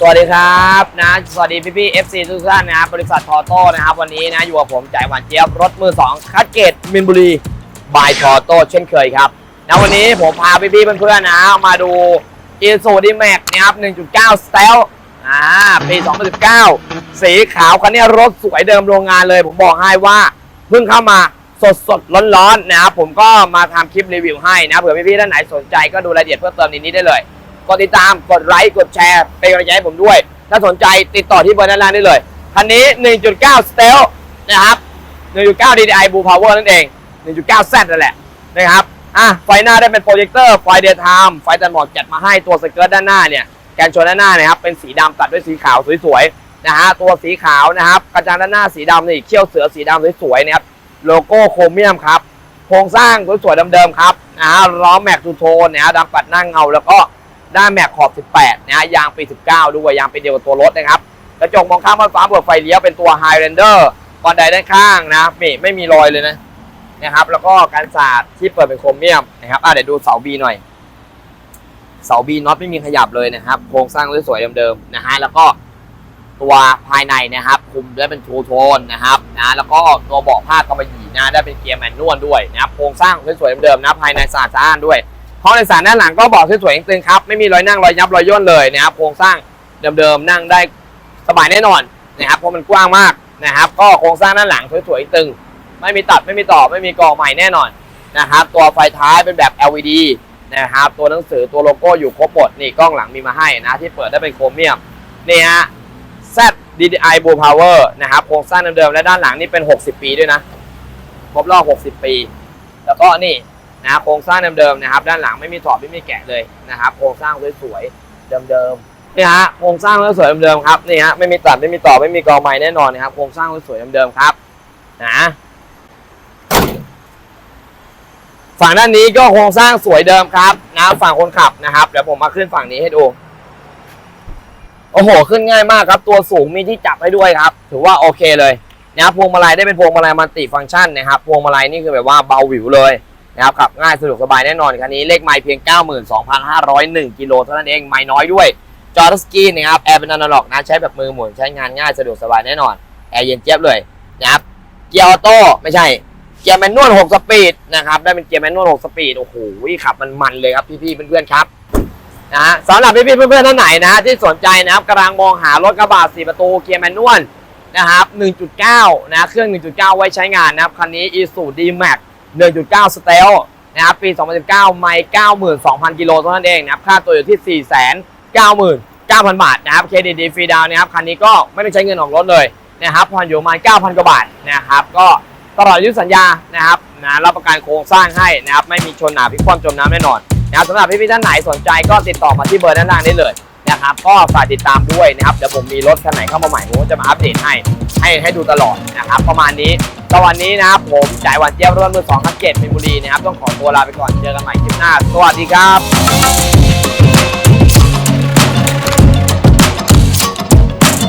สวัสดีครับนะสวัสดีพี่พี่ FC ทุกท่านนะครับบริษัททอโต้นะครับวันนี้นะอยู่กับผมจ่ายหวานเจี๊ยบรถมือ2คัดเกตมินบุรีบายทอโต้เช่นเคยครับนะวันนี้ผมพาพี่พี่เพื่อนๆนะมาดู i s u d m a x นะครับ1.9 Stealth อ่าปี 2019 สีขาวคันนี้รถสวยเดิมโรงงานเลย ผมบอกให้ว่าเพิ่งเข้ามาสดสดๆร้อนๆนะครับผมก็มาทำคลิปรีวิวให้นะเผื่อพี่ๆท่านไหนสนใจก็ดูรายละเอียดเพิ่มเติมในนี้ได้เลย กดติดตาม กดไลค์ กดแชร์ เป็นกำลังใจให้ผมด้วย ถ้าสนใจติดต่อที่เบอร์ด้านล่างได้เลย คันนี้ 1.9 Stealth นะครับ 1.9 DDI Blue Power นั่นเอง 1.9 Z นั่นแหละนะครับ อะ ไฟหน้าได้เป็นโปรเจคเตอร์ ไฟเดย์ไทม์ ไฟตัดหมอกจัดมาให้ ตัวสเกิร์ตด้านหน้าเนี่ย แกนชนด้านหน้านะครับ เป็นสีดำตัดด้วยสีขาวสวยๆ นะฮะ ตัวสีขาวนะครับ กระจังด้านหน้าสีดำนี่เขี้ยวเสือสีดำสวยๆนะครับ โลโก้โครเมียมครับ โครงสร้างสวยๆเดิมๆครับนะฮะล้อแม็กทูโทนนะฮะดำปัดหน้าเงาแล้วก็ ด้านแม็กขอบ 18 นะฮะยางปี 19 ด้วยยางเปีเดียวกับตัวรถนะครับกระจกมองข้างบนฟ้าเปิดไฟเลี้ยวเป็นตัว High Render บอนไดด้านข้างนะไม่ไม่มีรอยเลยนะนะครับ แล้วก็การสาดที่เปิดเป็นโครเมียมนะครับอะเดี๋ยวดูเสาบีหน่อย เสาบีน็อตไม่มีขยับเลยนะครับ โครงสร้างสวยๆเดิมๆนะฮะแล้วก็ตัวภายในนะครับคุมด้วยเป็นทูโทนนะครับนะแล้วก็ตัวเบาะผ้ากำมะหยี่นะได้เป็นเกียร์แมนนวลด้วยนะครับโครงสร้างสวยๆเดิมๆนะภายในสะอาดสะอ้านด้วย ห้องโดยสารด้านหลังก็เบาะสวยๆตึงครับไม่มีรอยนั่งรอยยับรอยย่นเลยนะครับโครงสร้างเดิมๆนั่งได้สบายแน่นอนนะครับเพราะมันกว้างมากนะครับก็โครงสร้างด้านหลังสวยๆตึง ไม่มีตัดไม่มีต่อไม่มีกรองใหม่แน่นอนนะครับตัวไฟท้ายเป็นแบบ LED นะครับตัวหนังสือตัวโลโก้อยู่ครบหมดนี่กล้องหลังมีมาให้นะที่เปิดได้เป็นโครเมียมนี่ฮะ Z DDI Blue Power นะครับโครงสร้างเดิมๆและด้านหลังนี่เป็น 60 ปีด้วยนะครบรอบ 60 ปี แล้วก็นี่ นะโครงสร้างเดิมๆนะครับ ด้านหลังไม่มีถอดไม่มีแกะเลยนะครับ โครงสร้างสวยๆเดิมๆนี่ฮะโครงสร้างสวยๆเดิมๆครับนี่ฮะไม่มีตัดไม่มีต่อไม่มีกอใหม่แน่นอนนะครับโครงสร้างสวยๆเดิมๆครับนะฝั่งด้านนี้ก็โครงสร้างสวยเดิมครับนะฝั่งคนขับนะครับเดี๋ยวผมมาขึ้นฝั่งนี้ให้ดูโอ้โหขึ้นง่ายมากครับ ตัวสูงมีที่จับให้ด้วยครับ ถือว่าโอเคเลยนะครับพวงมาลัยได้เป็นพวงมาลัยมัลติฟังก์ชันนะครับพวงมาลัยนี่คือแบบว่าเบาหวิวเลย นะครับขับง่ายสะดวกสบายแน่นอนคันนี้เลขไมล์เพียง 92,501กิโลเท่านั้นเองไมล์น้อยด้วยจอร์สกีนะครับแอร์เป็นอนาล็อกนะใช้แบบมือหมุนใช้งานง่ายสะดวกสบายแน่นอนแอร์เย็นเจี๊ยบเลยนะครับเกียร์ออโต้ไม่ใช่เกียร์แมนนวล6สปีดนะครับได้เป็นเกียร์แมนนวล6สปีดโอ้โหขับมันมันเลยครับพี่ๆเพื่อนๆครับนะฮะสำหรับพี่ๆเพื่อนๆท่านไหนนะฮะที่สนใจนะครับกำลังมองหารถกระบะ4ประตูเกียร์แมนนวลนะครับ1.9นะเครื่อง 1.9 ไว้ใช้งานนะครับคันนี้ Isuzu D-Max 1.9 Stealth นะครับปี 2019 ไม่92,000 กิโลเท่านั้นเองนะครับค่าตัวอยู่ที่ 499,000 บาทนะครับเครดิตดีฟรีดาวน์นะครับคันนี้ก็ไม่ได้ใช้เงินออกรถเลยนะครับผ่อนอยู่มา9,000 กว่าบาทนะครับก็ตลอดอายุสัญญานะครับนะรับประกันโครงสร้างให้นะครับไม่มีชนหนาพิกคว่ำจมน้ำแน่นอนนะครับสำหรับพี่ๆท่านไหนสนใจก็ติดต่อมาที่เบอร์ด้านล่างได้เลยนะครับก็ฝากติดตามด้วยนะครับเดี๋ยวผมมีรถคันไหนเข้ามาใหม่ผมก็จะมาอัปเดตให้ให้ให้ดูตลอดนะครับประมาณนี้ วันนี้นะครับผมจ่ายหวันเจี๊ยบรถมือสองคันเจ็ดมินบุรีนะครับ ต้องขอตัวลาไปก่อนเจอกันใหม่คลิปหน้า สวัสดีครับ